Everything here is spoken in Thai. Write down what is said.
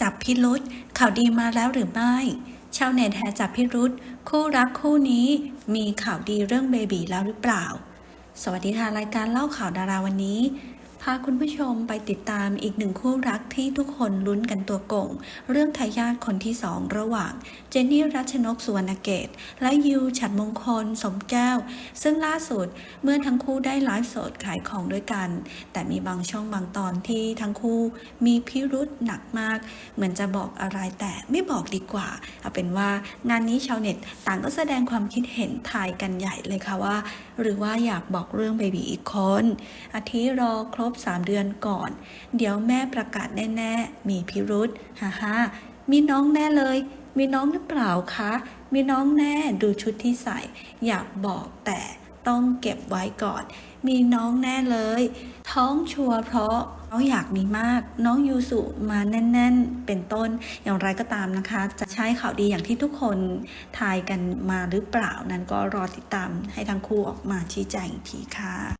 จับพิรุษข่าวดีมาแล้วหรือไม่ ชาวเน็ตแห่จับพิรุษคู่รักคู่นี้มีข่าวดีเรื่องเบบีแล้วหรือเปล่า สวัสดีค่ะรายการเล่าข่าวดาราวันนี้ พาคุณผู้ชมไปติดตามอีกหนึ่งคู่รักที่ทุกคนลุ้นกันตัวโก่ง เรื่องทายาทคนที่สองระหว่าง เจนนี่รัชนกสุวรรณเกต และยิวฉัดมงคล สมแก้ว ซึ่งล่าสุดเมื่อทั้งคู่ได้ไลฟ์สดขายของด้วยกัน แต่มีบางช่องบางตอนที่ทั้งคู่มีพิรุษหนักมาก เหมือนจะบอกอะไรแต่ไม่บอกดีกว่า เอาเป็นว่างานนี้ชาวเน็ตต่างก็แสดงความคิดเห็นทายกันใหญ่เลยค่ะว่า หรือว่าอยากบอกเรื่องเบบีอีกคนอาทิรอครบบ 3 เดือนก่อน เดี๋ยวแม่ประกาศแน่ๆ มีพิรุษฮ่าฮ่ามีน้องแน่เลย มีน้องหรือเปล่าคะ มีน้องแน่ดูชุดที่ใส่ อยากบอกแต่ต้องเก็บไว้ก่อน มีน้องแน่เลย ท้องชัวร์เพราะเขาอยากมีมาก น้องยูสุมาแน่น ๆ เป็นต้น อย่างไรก็ตามนะคะ จะใช้ข่าวดีอย่างที่ทุกคนทายกันมาหรือเปล่านั้นก็รอติดตามให้ทั้งคู่ออกมาชี้แจงอีกทีค่ะ